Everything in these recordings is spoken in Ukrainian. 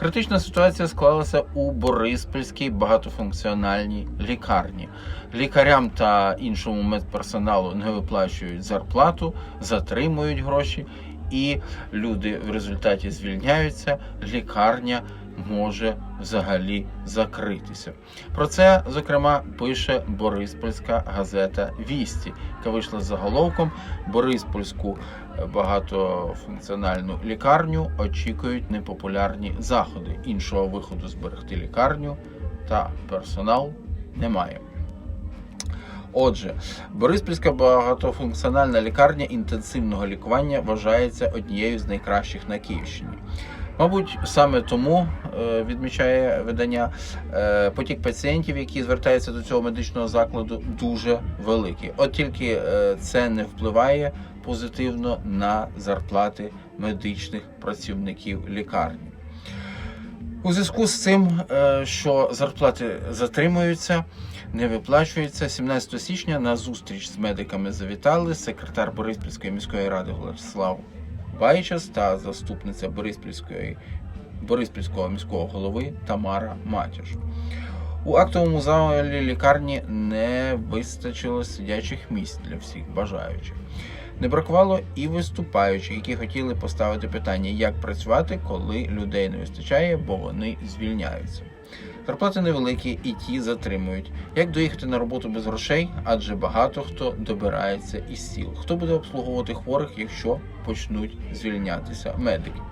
Критична ситуація склалася у Бориспільській багатофункціональній лікарні. Лікарям та іншому медперсоналу не виплачують зарплату, затримують гроші, і люди в результаті звільняються. Лікарня може взагалі закритися. Про це, зокрема, пише Бориспільська газета Вісті, яка вийшла з заголовком Бориспільську е, багатофункціональну лікарню очікують непопулярні заходи. Іншого виходу зберегти лікарню та персонал немає. Отже, Бориспільська багатофункціональна лікарня інтенсивного лікування вважається однією з найкращих на Київщині. Мабуть, саме тому е, відмічає видання е, потік пацієнтів, які звертаються до цього медичного закладу, дуже великий. От тільки е, це не впливає позитивно на зарплати медичних працівників лікарні. У зв'язку з цим, що зарплати затримуються, не виплачуються, 17 січня на зустріч з медиками завітали секретар Бориспільської міської ради Владислав Байчас та заступниця Бориспільської Бориспільського міського голови Тамара Матяш. У актовому залі лікарні не вистачило сидячих місць для всіх бажаючих. Не бракувало і виступаючих, які хотіли поставити питання, як працювати, коли людей не вистачає, бо вони звільняються. Зарплати невеликі і ті затримують. Як доїхати на роботу без грошей? Адже багато хто добирається із сіл. Хто буде обслуговувати хворих, якщо почнуть звільнятися медики?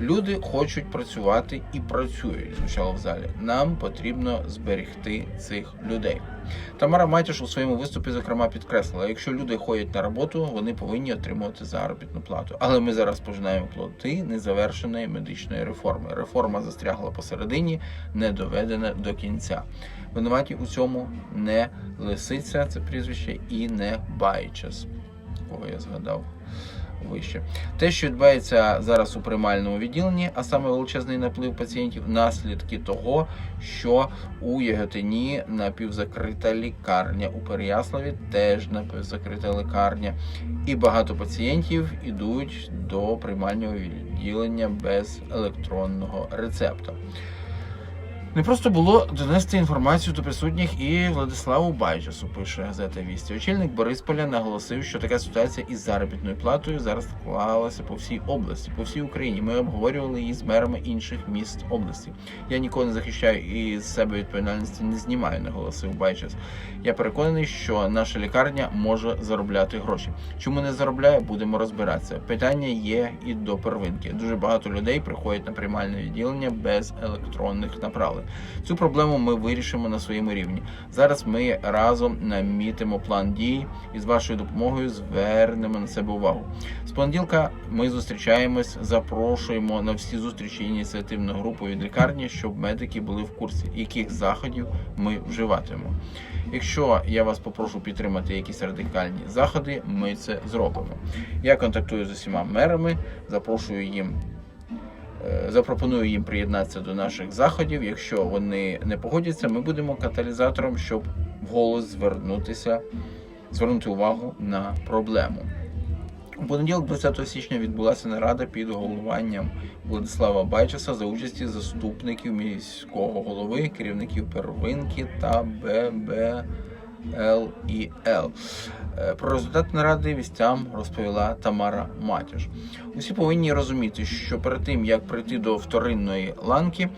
Люди хочуть працювати і працюють, звучало в залі. Нам потрібно зберегти цих людей. Тамара Матіш у своєму виступі, зокрема, підкреслила: якщо люди ходять на роботу, вони повинні отримувати заробітну плату. Але ми зараз пожинаємо плоди незавершеної медичної реформи. Реформа застрягла посередині, не доведена до кінця. Винуваті у цьому не лисиця, це прізвище, і не байчас, кого я згадав вище. Те, що відбувається зараз у приймальному відділенні, а саме величезний наплив пацієнтів, наслідки того, що у Яготині напівзакрита лікарня, у Переяславі теж напівзакрита лікарня, і багато пацієнтів ідуть до приймального відділення без електронного рецепта. Не просто було донести інформацію до присутніх і Владиславу Байчасу, пише газета Вісті. Очільник Борисполя наголосив, що така ситуація із заробітною платою зараз склалася по всій області, по всій Україні. Ми обговорювали її з мерами інших міст області. Я нікого не захищаю і з себе відповідальності не знімаю, наголосив Байчас. Я переконаний, що наша лікарня може заробляти гроші. Чому не заробляє, будемо розбиратися. Питання є і до первинки. Дуже багато людей приходять на приймальне відділення без електронних направлень. Цю проблему ми вирішимо на своєму рівні. Зараз ми разом намітимо план дій і з вашою допомогою звернемо на себе увагу. З понеділка ми зустрічаємось, запрошуємо на всі зустрічі ініціативну групу від лікарні, щоб медики були в курсі, яких заходів ми вживатимемо. Якщо я вас попрошу підтримати якісь радикальні заходи, ми це зробимо. Я контактую з усіма мерами, запрошую їм. Е, Запропоную їм приєднатися до наших заходів. Якщо вони не погодяться, ми будемо каталізатором, щоб вголос звернутися, звернути увагу на проблему. У понеділок, 20 січня, відбулася нарада під головуванням Владислава Байчаса за участі заступників міського голови, керівників первинки та ББЛІЛ. Е, Про результат наради вістям розповіла Тамара Матяш. Усі повинні розуміти, що перед тим як прийти до вторинної ланки.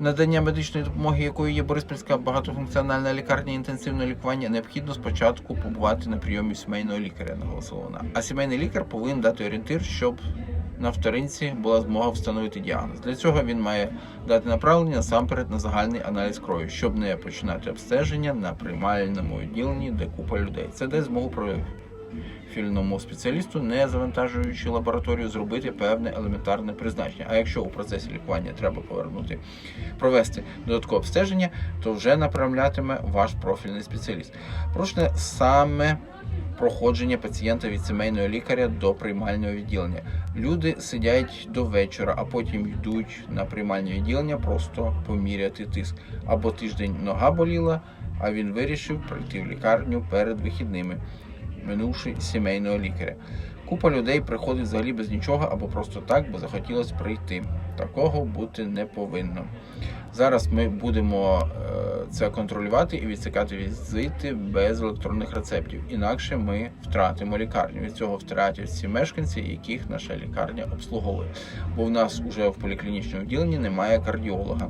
Надання медичної допомоги, якою є Бориспільська багатофункціональна лікарня інтенсивного лікування, необхідно спочатку побувати на прийомі сімейного лікаря, наголосила вона. А сімейний лікар повинен дати орієнтир, щоб на вторинці була змога встановити діагноз. Для цього він має дати направлення насамперед на загальний аналіз крові, щоб не починати обстеження на приймальному відділенні, де купа людей. Це дасть змогу профільному спеціалісту, не завантажуючи лабораторію, зробити певне елементарне призначення. А якщо у процесі лікування треба повернути, провести додаткове обстеження, то вже направлятиме ваш профільний спеціаліст. Порушне саме проходження пацієнта від сімейного лікаря до приймального відділення. Люди сидять до вечора, а потім йдуть на приймальне відділення просто поміряти тиск. Або тиждень нога боліла, а він вирішив прийти в лікарню перед вихідними, минувши сімейного лікаря. Купа людей приходить взагалі без нічого або просто так, бо захотілося прийти. Такого бути не повинно. Зараз ми будемо е, це контролювати і відсікати візити без електронних рецептів. Інакше ми втратимо лікарню. Від цього втратять всі мешканці, яких наша лікарня обслуговує. Бо в нас вже в поліклінічному відділенні немає кардіолога.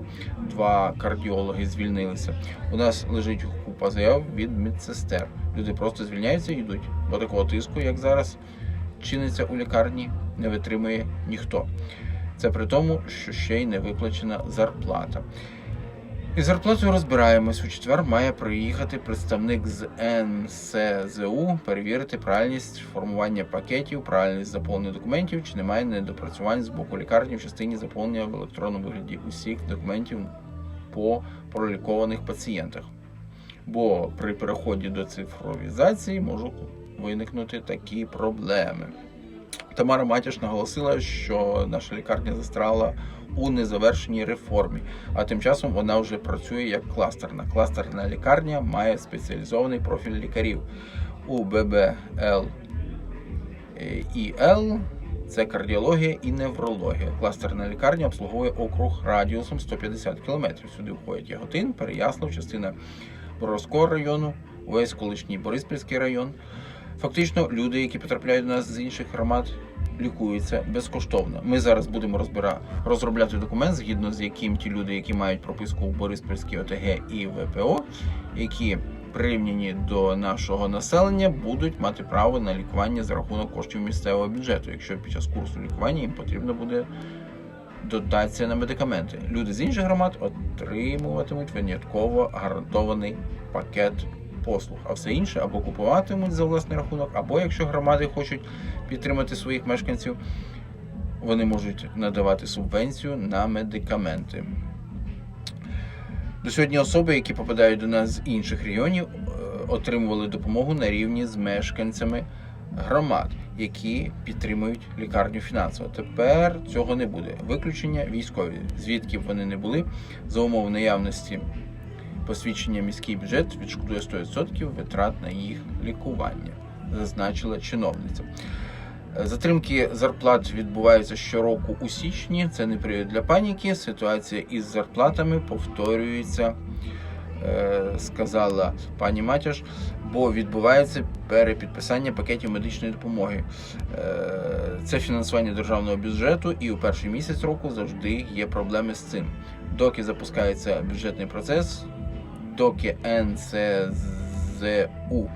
Два кардіологи звільнилися. У нас лежить купа заяв від медсестер. Люди просто звільняються і йдуть. Бо такого тиску, як зараз чиниться у лікарні, не витримує ніхто. Це при тому, що ще й не виплачена зарплата. І зарплатою розбираємось. У четвер має приїхати представник з НСЗУ перевірити правильність формування пакетів, правильність заповнення документів, чи немає недопрацювань з боку лікарні в частині заповнення в електронному вигляді усіх документів по пролікованих пацієнтах. Бо при переході до цифровізації можуть виникнути такі проблеми. Тамара Матіш наголосила, що наша лікарня застряла у незавершеній реформі, а тим часом вона вже працює як кластерна. Кластерна лікарня має спеціалізований профіль лікарів у ББЛ ІЛ. Це кардіологія і неврологія. Кластерна лікарня обслуговує округ радіусом 150 км. Сюди входять Яготин, Переяслав, частина Боровського району, весь колишній Бориспільський район. Фактично, люди, які потрапляють до нас з інших громад, лікуються безкоштовно. Ми зараз будемо розбира... розробляти документ, згідно з яким ті люди, які мають прописку в Бориспільській ОТГ і ВПО, які прирівняні до нашого населення, будуть мати право на лікування за рахунок коштів місцевого бюджету, якщо під час курсу лікування їм потрібно буде дотація на медикаменти. Люди з інших громад отримуватимуть винятково гарантований пакет послуг, а все інше або купуватимуть за власний рахунок, або якщо громади хочуть підтримати своїх мешканців, вони можуть надавати субвенцію на медикаменти. До сьогодні особи, які попадають до нас з інших регіонів, е, отримували допомогу на рівні з мешканцями громад, які підтримують лікарню фінансово. Тепер цього не буде. Виключення військові, звідки б вони не були, за умов наявності посвідчення міський бюджет відшкодує 100% витрат на їх лікування, зазначила чиновниця. Затримки зарплат відбуваються щороку у січні. Це не період для паніки. Ситуація із зарплатами повторюється, е, сказала пані Матяш, бо відбувається перепідписання пакетів медичної допомоги. Е, Це фінансування державного бюджету, і у перший місяць року завжди є проблеми з цим. Доки запускається бюджетний процес, доки НСЗУ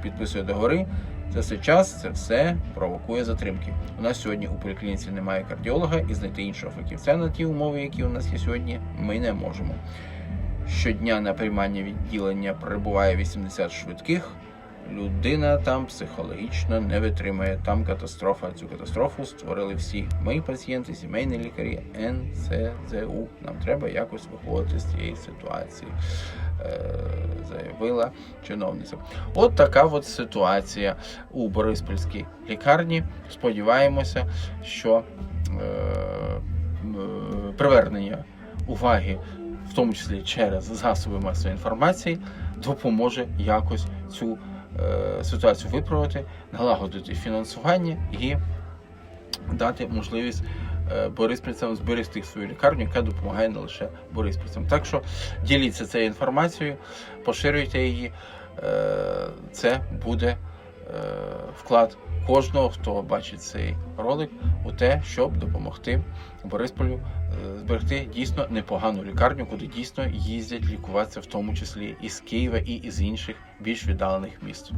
підписує договори, це все час, це все провокує затримки. У нас сьогодні у поліклініці немає кардіолога і знайти іншого фахівця на ті умови, які у нас є сьогодні, ми не можемо. Щодня на приймання відділення прибуває 80 швидких. Людина там психологічно не витримує. Там катастрофа. Цю катастрофу створили всі. Ми, пацієнти, сімейні лікарі, НСЗУ. Нам треба якось виходити з цієї ситуації, е, заявила чиновниця. От така от ситуація у Бориспільській лікарні. Сподіваємося, що е, привернення уваги, в тому числі через засоби масової інформації, допоможе якось цю е, ситуацію виправити, налагодити фінансування і дати можливість е, бориспільцям зберегти свою лікарню, яка допомагає не лише бориспільцям. Так що діліться цією інформацією, поширюйте її. Е, Це буде е, вклад кожного, хто бачить цей ролик, у те, щоб допомогти Борисполю е, зберегти дійсно непогану лікарню, куди дійсно їздять лікуватися, в тому числі із Києва і із інших більш віддалених міст.